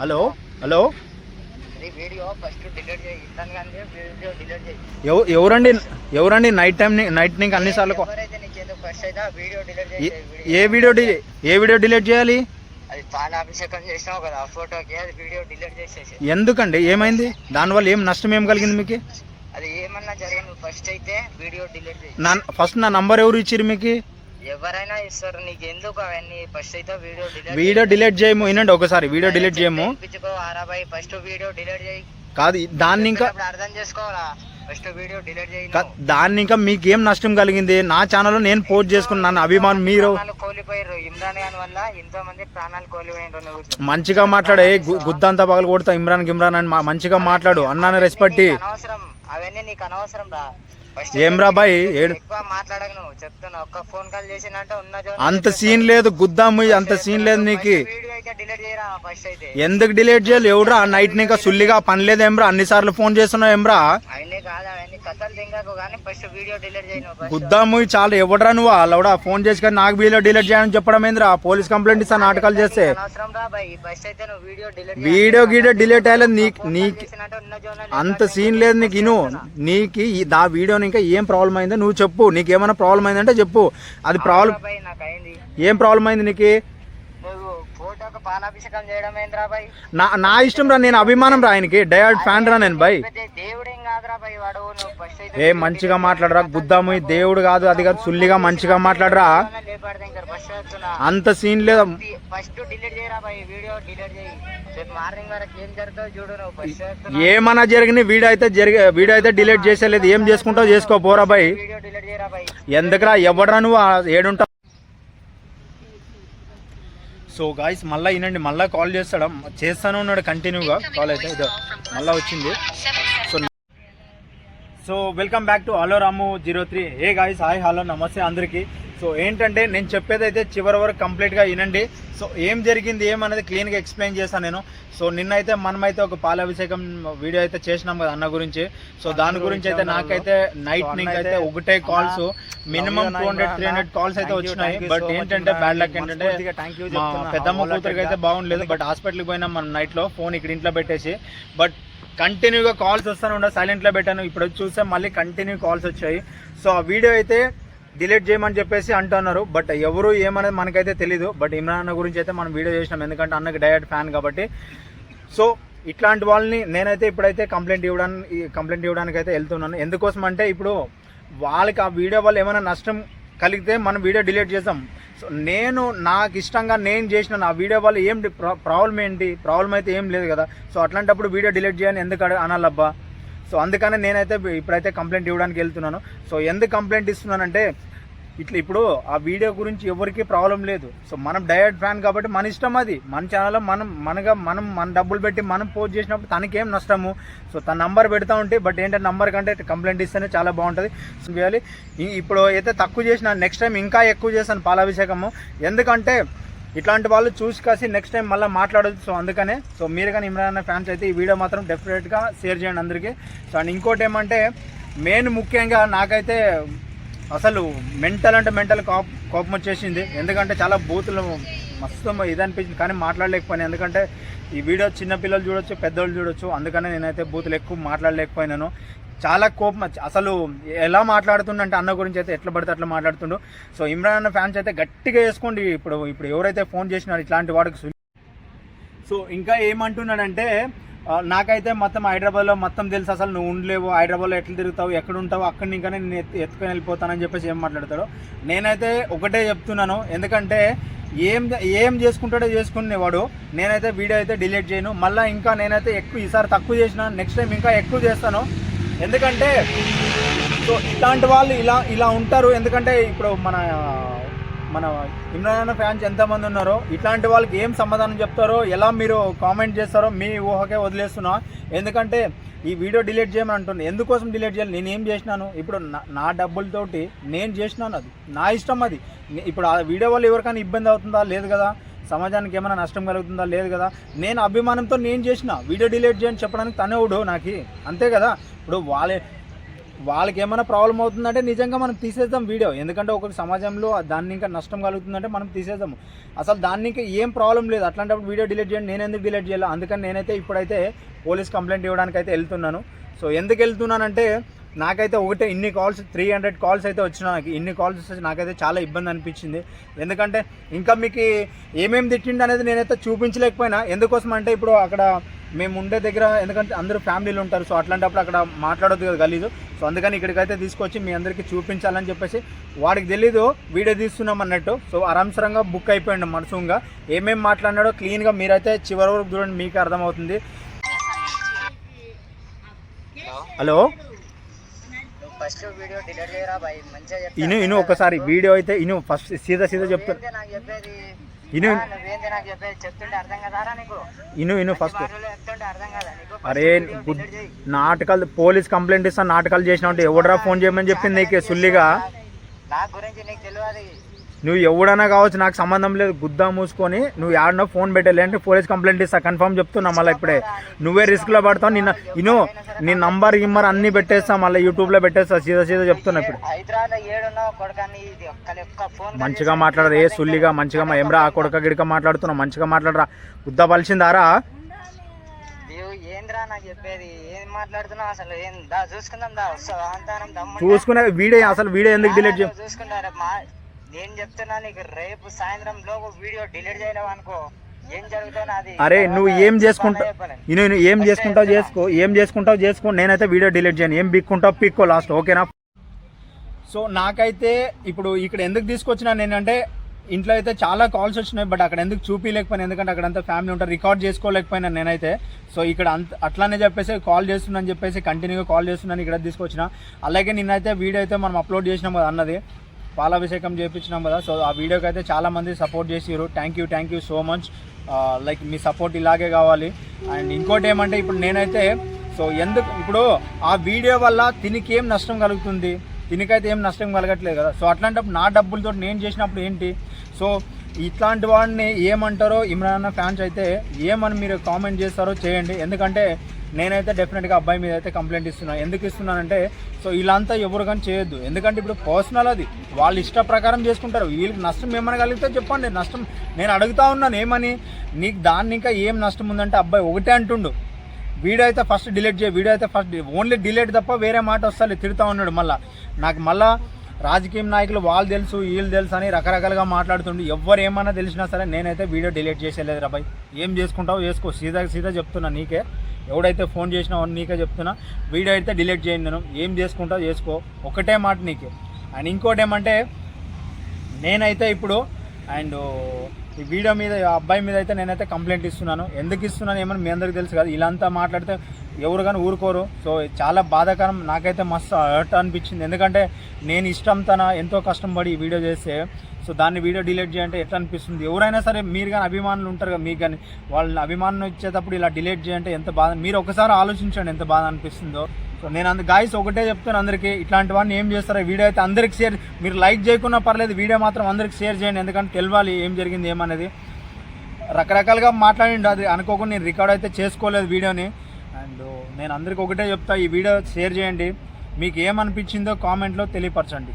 Hello hello. ఎవరండి ఎవరండి night time night నీకు అన్నిసార్లు ఏ- వీడియో ఏ వీడియో డిలీట్ చేయాలి? ఎందుకండి? ఏమైంది? దానివల్ల ఏం నష్టం ఏం కలిగింది మీకు? ఫస్ట్ నా నంబర్ ఎవరు ఇచ్చిరు మీకు? ఎవరైనా ఇస్తారు నీకు ఎందుకు అవన్నీ? ఫస్ట్ అయితే వీడియో డిలీట్ వీడియో డిలీట్ చేయము. వినండి ఒకసారి వీడియో డిలీట్ చేయము. ఇప్పించుకో ఆరాబాయ్ ఫస్ట్ వీడియో డిలీట్ చేయి. కాదు దాన్ని ఇంకా అర్థం చేసుకోవాలా? ఫస్ట్ వీడియో డిలీట్ చేయి దాన్ని ఇంకా మీకు ఏం నష్టం కలిగింది? నా ఛానల్లో నేను పోస్ట్ చేసుకున్నాను అభిమానం మీరు కోల్పోయారు ఇమ్రాన్ ఖాన్ వల్ల ఎంతో మంది ప్రాణాలు కోల్పోయారు మంచిగా మాట్లాడే గుద్దంతా పగలు కొడతా ఇమ్రాన్ గిమ్రాన్ అని మంచిగా మాట్లాడు. అన్నాను రెస్పెక్ట్ అవన్నీ నీకు అనవసరం రా. ఏం రా బాయ్? ఏడు ఎక్కువ మాట్లాడక నువ్వు చెప్తున్నా ఒక్క ఫోన్ కాల్ చేసినంటే ఉన్న జోన్ అంత సీన్ లేదు గుద్దాము అంత సీన్ లేదు నీకు. ఎందుకు డిలీట్ చేయాలి ఎవడ్రా? నైట్ నీకా సుల్లిగా పని లేదు ఏమ్రా అన్ని సార్లు ఫోన్ చేస్తున్నావు ఏమ్రా గుద్దాము చాలా ఎవడ్రా నువ్వు? వాళ్ళవడా ఫోన్ చేసుకొని నాకు వీడియో డిలీట్ చేయని చెప్పడం ఏంద్రా? పోలీస్ కంప్లైంట్ ఇస్తా నాటకాలు చేస్తే. వీడియో గీడియో డిలీట్ అయ్యలేదు నీకు నీకు అంత సీన్ లేదు నీకు ఇను. నీకు దా వీడియో ఇంకా ఏం ప్రాబ్లం అయిందో నువ్వు చెప్పు. నీకు ఏమైనా ప్రాబ్లం అయిందంటే చెప్పు. అది ప్రాబ్లం ఏం ప్రాబ్లం అయింది నీకు? నా నా ఇష్టం రా నేను అభిమానం రా ఆయనకి. డయాడ్ ఫ్యాన్ రా నేను బై దేవుడేం ఏ మంచిగా మాట్లాడరా? ఈ దేవుడు కాదు అది కాదు సుల్లిగా మంచిగా మాట్లాడరా? అంత సీన్ లేదు. ఫస్ట్ డిలీట్ చేయరా బాయ్ వీడియో డిలీట్ చేయి. రేపు మార్నింగ్ వరకు ఏం జరుగుతుందో చూడు నువ్వు ఫస్ట్ చెప్తున్నా ఏమన్నా జరిగిన వీడియో అయితే జరిగే వీడియో అయితే డిలీట్ చేసేలేదు. ఏం చేసుకుంటావు చేసుకో పోరా బై వీడియో డిలీట్ చేయరా బాయ్. ఎందుకురా ఎవడరా నువ్వు? ఏడుంటావు. సో గాయస్ మళ్ళీ వినండి మళ్ళీ కాల్ చేస్తాడు? చేస్తానే ఉన్నాడు కంటిన్యూగా కాల్ అయితే ఇదో మళ్ళీ వచ్చింది. So so welcome back to hello Ramu zero three. Hey guys hi hello నమస్తే అందరికీ. సో ఏంటంటే నేను చెప్పేది అయితే చివరి వరకు కంప్లీట్గా వినండి. సో ఏం జరిగింది ఏమనేది క్లీన్గా ఎక్స్ప్లెయిన్ చేస్తాను నేను. సో నిన్నైతే మనమైతే ఒక పాలాభిషేకం వీడియో అయితే చేసినాం కదా అన్న గురించి. సో దాని గురించి అయితే నాకైతే నైట్ నుంచి అయితే ఒకటే calls minimum two hundred three hundred calls అయితే వచ్చినాయి. బట్ ఏంటంటే బ్యాడ్ లక్ ఏంటంటే పెద్దమ్మ కూతురికి అయితే బాగుండలేదు బట్ హాస్పిటల్కి పోయినాం మనం నైట్లో ఫోన్ ఇక్కడ ఇంట్లో పెట్టేసి. బట్ కంటిన్యూగా కాల్స్ వస్తూనే ఉండే సైలెంట్లో పెట్టాను. ఇప్పుడు చూస్తే మళ్ళీ కంటిన్యూ కాల్స్ వచ్చాయి. సో ఆ వీడియో అయితే డిలీట్ చేయమని చెప్పేసి అంటున్నారు. బట్ ఎవరు ఏమనేది మనకైతే తెలీదు. బట్ ఇమ్రాన్ అన్న గురించి అయితే మనం వీడియో చేసినాం. ఎందుకంటే అన్నకి డైరెక్ట్ ఫ్యాన్ కాబట్టి. సో ఇట్లాంటి వాళ్ళని నేనైతే ఇప్పుడైతే కంప్లైంట్ ఇవ్వడానికి కంప్లైంట్ ఇవ్వడానికి అయితే వెళ్తున్నాను. ఎందుకోసం అంటే ఇప్పుడు వాళ్ళకి ఆ వీడియో వల్ల ఏమైనా నష్టం కలిగితే మనం వీడియో డిలీట్ చేస్తాం. సో నేను నాకు ఇష్టంగా నేను చేసిన నా వీడియో వల్ల ఏం ప్రాబ్లం ఏంటి? ప్రాబ్లం అయితే ఏం లేదు కదా. సో అట్లాంటప్పుడు వీడియో డిలీట్ చేయని ఎందుకు అనాలబ్బా? సో అందుకనే నేనైతే ఇప్పుడైతే కంప్లైంట్ ఇవ్వడానికి వెళ్తున్నాను. సో ఎందుకు కంప్లైంట్ ఇస్తున్నానంటే ఇట్లా ఇప్పుడు ఆ వీడియో గురించి ఎవరికి ప్రాబ్లం లేదు. సో మనం డయట్ ఫ్యాన్ కాబట్టి మన ఇష్టం అది. మన ఛానల్లో మనం మనగా మనం మన డబ్బులు పెట్టి మనం పోస్ట్ చేసినప్పుడు తనకేం నష్టము? సో తన నంబర్ పెడతా ఉంటే బట్ ఏంటంటే నంబర్ కంటే కంప్లైంట్ ఇస్తేనే చాలా బాగుంటుంది. చేయాలి. ఇప్పుడు అయితే తక్కువ చేసిన నెక్స్ట్ టైం ఇంకా ఎక్కువ చేశాను పాలాభిషేకము. ఎందుకంటే ఇట్లాంటి వాళ్ళు చూసి కాసి నెక్స్ట్ టైం మళ్ళీ మాట్లాడదు సో అందుకనే సో మీరు కానీ ఇమ్రాన్ ఫ్యాన్స్ అయితే ఈ వీడియో మాత్రం డెఫినెట్గా షేర్ చేయండి అందరికీ. సో అండ్ ఇంకోటి ఏమంటే మెయిన్ ముఖ్యంగా నాకైతే అసలు మెంటల్ అంటే మెంటల్ కోప కోపం వచ్చేసింది. ఎందుకంటే చాలా బూతులు మస్తు ఇది అనిపించింది కానీ మాట్లాడలేకపోయాను. ఎందుకంటే ఈ వీడియో చిన్నపిల్లలు చూడొచ్చు పెద్దోళ్ళు చూడొచ్చు. అందుకనే నేనైతే బూతులు ఎక్కువ మాట్లాడలేకపోయినాను. చాలా కోపం వచ్చి- అసలు ఎలా మాట్లాడుతుండంటే అన్న గురించి అయితే ఎట్లా పడితే అట్లా మాట్లాడుతుండు. సో ఇమ్రాన్ అన్న ఫ్యాన్స్ అయితే గట్టిగా వేసుకోండి. ఇప్పుడు ఇప్పుడు ఎవరైతే ఫోన్ చేసినారో ఇట్లాంటి వాడికి సో ఇంకా ఏమంటున్నాడంటే నాకైతే మొత్తం హైదరాబాద్లో మొత్తం తెలుసు అసలు నువ్వు ఉండలేవు హైదరాబాద్లో ఎట్లా తిరుగుతావు ఎక్కడ ఉంటావు అక్కడి ఇంకా నేను ఎత్తుకొని వెళ్ళిపోతానని చెప్పేసి ఏం మాట్లాడతాడు. నేనైతే ఒకటే చెప్తున్నాను ఎందుకంటే ఏం ఏం చేసుకుంటాడో చేసుకునేవాడు. నేనైతే వీడియో అయితే డిలీట్ చేయను. మళ్ళీ ఇంకా నేనైతే ఎక్కువ ఈసారి తక్కువ చేసిన నెక్స్ట్ టైం ఇంకా ఎక్కువ చేస్తాను. ఎందుకంటే సో ఇలాంటి వాళ్ళు ఇలా ఇలా ఉంటారు. ఎందుకంటే ఇప్పుడు మన మన ఇమ్రాన్ ఫ్యాన్స్ ఎంతమంది ఉన్నారో ఇట్లాంటి వాళ్ళకి ఏం సమాధానం చెప్తారో ఎలా మీరు కామెంట్ చేస్తారో మీ ఊహకే వదిలేస్తున్నా. ఎందుకంటే ఈ వీడియో డిలీట్ చేయమని అంటుంది. ఎందుకోసం డిలీట్ చేయాలి? నేను ఏం చేసినాను? ఇప్పుడు నా నా డబ్బులతోటి నేను చేసినాను అది. నా ఇష్టం అది. ఇప్పుడు ఆ వీడియో వల్ల ఎవరికైనా ఇబ్బంది అవుతుందా? లేదు కదా. సమాజానికి ఏమైనా నష్టం కలుగుతుందా? లేదు కదా. నేను అభిమానంతో నేను చేసిన వీడియో డిలీట్ చేయని చెప్పడానికి తనే ఉడు నాకు. అంతే కదా. ఇప్పుడు వాళ్ళే వాళ్ళకి ఏమైనా ప్రాబ్లం అవుతుందంటే నిజంగా మనం తీసేద్దాం వీడియో. ఎందుకంటే ఒకరి సమాజంలో దాన్ని ఇంకా నష్టం కలుగుతుందంటే మనం తీసేద్దాము అసలు దాన్ని ఇంకా ఏం ప్రాబ్లం లేదు. అట్లాంటప్పుడు వీడియో డిలీట్ చేయండి. నేను ఎందుకు డిలీట్ చేయాలి? అందుకని నేనైతే ఇప్పుడైతే పోలీస్ కంప్లైంట్ ఇవ్వడానికి అయితే వెళ్తున్నాను. సో ఎందుకు వెళ్తున్నానంటే నాకైతే ఒకటే ఇన్ని కాల్స్ త్రీ హండ్రెడ్ కాల్స్ అయితే వచ్చిన నాకు. ఇన్ని కాల్స్ వచ్చి నాకైతే చాలా ఇబ్బంది అనిపించింది. ఎందుకంటే ఇంకా మీకు ఏమేమి తిట్టిండు అనేది నేనైతే చూపించలేకపోయినా. ఎందుకోసం అంటే ఇప్పుడు అక్కడ మేము ఉండే దగ్గర ఎందుకంటే అందరూ ఫ్యామిలీలు ఉంటారు సో అట్లాంటప్పుడు అక్కడ మాట్లాడొద్దు కదా గలీజు. సో అందుకని ఇక్కడికైతే తీసుకొచ్చి మీ అందరికీ చూపించాలని చెప్పేసి వాడికి తెలీదు వీడియో తీస్తున్నాం అన్నట్టు. సో అరాంసరంగా బుక్ అయిపోయింది మనసుగా. ఏమేమి మాట్లాడినాడో క్లీన్గా మీరైతే చివరి వరకు చూడండి మీకు అర్థమవుతుంది. హలో? ఫస్ట్ వీడియో డిలీట్ చేయరా బాయ్? మంచిగా చెప్తా. ఇను ఇను ఒకసారి వీడియో అయితే ఇను ఫస్ట్ సీదా సీదా చెప్తాను నువ్వేంటి నాకు చెప్పేది? ఇను నాకు చెప్పేది? చెప్తుంటే అర్థం కదారా నీకు? ఇను ఇను ఫస్ట్. మాటలు చెప్తుంటే అర్థం కదా నీకు? First అరే. నాటకాలు పోలీస్ కంప్లైంట్ ఇస్తాను నాటకాలు చేసినావు అంటే ఎవడరా ఫోన్ చేయమని చెప్పింది నీకు సుల్లిగా? నా గురించి నీకు తెలియదు. నువ్వు ఎవడైనా కావచ్చు నాకు సంబంధం లేదు గుద్దా మూసుకొని నువ్వు ఆడనో ఫోన్ పెట్టాలి అంటే పోలీస్ కంప్లైంట్ ఇస్తా కన్ఫర్మ్ చెప్తున్నా మళ్ళీ ఇప్పుడే. నువ్వే రిస్క్లో పడతావు నిన్న ఇను నీ నంబర్ గిమ్మర్ అన్నీ పెట్టేస్తా మళ్ళీ యూట్యూబ్లో పెట్టేస్తా సీదా సీదా చెప్తున్నా ఇప్పుడు. మంచిగా మాట్లాడరా ఏ సుల్లిగా మంచిగా ఏమ్రా ఆ కొడుక గిడక మాట్లాడుతున్నావు మంచిగా మాట్లాడరా. గుద్దా పలిచిందారా? చూసుకునే వీడియో అసలు వీడియో ఎందుకు డిలీట్ చే చూసుకుంటా రేపు మా నేను చెప్తున్నా నీకు? రేపు సాయంత్రం లోపు వీడియో డిలీట్ చేయలేవు అనుకో. ఏం జరుగుతుందో అది అరే నువ్వు ఏం చేసుకుంటావు. నేను ఏం చేసుకుంటావు చేసుకో ఏం చేసుకుంటావు చేసుకో నేనైతే వీడియో డిలీట్ చేయను. ఏం బిక్కుంటావు పిక్కో లాస్ట్ ఓకేనా? సో నాకైతే ఇప్పుడు ఇక్కడ ఎందుకు తీసుకొచ్చినా నేనంటే ఇంట్లో అయితే చాలా కాల్స్ వచ్చినాయి బట్ అక్కడ ఎందుకు చూపించలేకపోయినా ఎందుకంటే అక్కడ అంతా ఫ్యామిలీ ఉంటారు రికార్డ్ చేసుకోలేకపోయినా నేనైతే. సో ఇక్కడ అంత అట్లానే చెప్పేసి కాల్ చేస్తున్నాను చెప్పేసి కంటిన్యూగా కాల్ చేస్తున్నాను ఇక్కడ తీసుకొచ్చిన. అలాగే నిన్నైతే వీడియో అయితే మనం అప్లోడ్ చేసినాం కదా అన్నది. పాలాభిషేకం చేయించినాం కదా. సో ఆ వీడియోకి అయితే చాలామంది సపోర్ట్ చేసిరు thank you thank you so much like me support ఇలాగే కావాలి. అండ్ ఇంకోటి ఏమంటే ఇప్పుడు నేనైతే సో ఎందుకు ఇప్పుడు ఆ వీడియో వల్ల తినికి ఏం నష్టం కలుగుతుంది? తినికైతే ఏం నష్టం కలగట్లేదు కదా. సో అట్లాంటప్పుడు నా డబ్బులతో నేను చేసినప్పుడు ఏంటి? సో ఇట్లాంటి వాడిని ఏమంటారో ఇమ్రాన్ ఫ్యాన్స్ అయితే ఏమని మీరు కామెంట్ చేస్తారో చేయండి. ఎందుకంటే నేనైతే డెఫినెట్గా అబ్బాయి మీద అయితే కంప్లైంట్ ఇస్తున్నాను ఎందుకు ఇస్తున్నానంటే సో ఇలాంతా ఎవరు కానీ చేయొద్దు. ఎందుకంటే ఇప్పుడు పర్సనల్ అది. వాళ్ళు ఇష్ట ప్రకారం చేసుకుంటారు. వీళ్ళకి నష్టం ఏమైనా కలిగితే చెప్పండి. నష్టం నేను అడుగుతా ఉన్నాను ఏమని? నీకు దాన్ని ఇంకా ఏం నష్టం ఉందంటే అబ్బాయి ఒకటే అంటుండు. వీడియో అయితే ఫస్ట్ డిలీట్ చేయ వీడియో అయితే ఫస్ట్ ఓన్లీ డిలీట్ తప్ప వేరే మాట వస్తుంది తిడుతూ ఉన్నాడు మళ్ళీ. నాకు మళ్ళా రాజకీయ నాయకులు వాళ్ళు తెలుసు వీళ్ళు తెలుసు అని రకరకాలుగా మాట్లాడుతుండు. ఎవరు ఏమన్నా తెలిసినా సరే నేనైతే వీడియో డిలీట్ చేసేలేదు రా బాయ్. ఏం చేసుకుంటావు? చేసుకో సీదా సీదా చెప్తున్నా నీకే. ఎవడైతే ఫోన్ చేసినావో నీకే చెప్తున్నా. వీడియో అయితే డిలీట్ చేయండి నేను. ఏం చేసుకుంటావు చేసుకో. ఒకటే మాట నీకే. అండ్ ఇంకోటి ఏమంటే నేనైతే ఇప్పుడు అండ్ ఈ వీడియో మీద ఆ అబ్బాయి మీద అయితే నేనైతే కంప్లైంట్ ఇస్తున్నాను. ఎందుకు ఇస్తున్నాను ఏమని మీ అందరికీ తెలుసు కదా ఇలాంతా మాట్లాడితే ఎవరు కానీ ఊరుకోరు. సో చాలా బాధాకరం. నాకైతే మస్తు హర్ట్ అనిపించింది. ఎందుకంటే నేను ఇష్టం తన ఎంతో కష్టపడి ఈ వీడియో చేస్తే సో దాన్ని వీడియో డిలీట్ చేయంటే ఎట్లా అనిపిస్తుంది? ఎవరైనా సరే మీరు కానీ అభిమానులు ఉంటారు కదా మీకు కానీ వాళ్ళని అభిమానం ఇచ్చేటప్పుడు ఇలా డిలీట్ చేయంటే ఎంత బాధ మీరు ఒకసారి ఆలోచించండి ఎంత బాధ అనిపిస్తుందో. సో నేను అందు గాయస్ ఒకటే చెప్తాను అందరికీ ఇట్లాంటి వాడిని ఏం చేస్తారో వీడియో అయితే అందరికి షేర్ మీరు లైక్ చేయకున్నా పర్లేదు వీడియో మాత్రం అందరికి షేర్ చేయండి ఎందుకంటే తెలియాలి ఏం జరిగింది ఏమనేది రకరకాలుగా మాట్లాడిండు అది అనుకోకుండా నేను రికార్డ్ అయితే చేసుకోలేదు వీడియోని. అండ్ నేను అందరికి ఒకటే చెప్తా ఈ వీడియో షేర్ చేయండి. మీకు ఏమనిపించిందో కామెంట్లో తెలియపరచండి.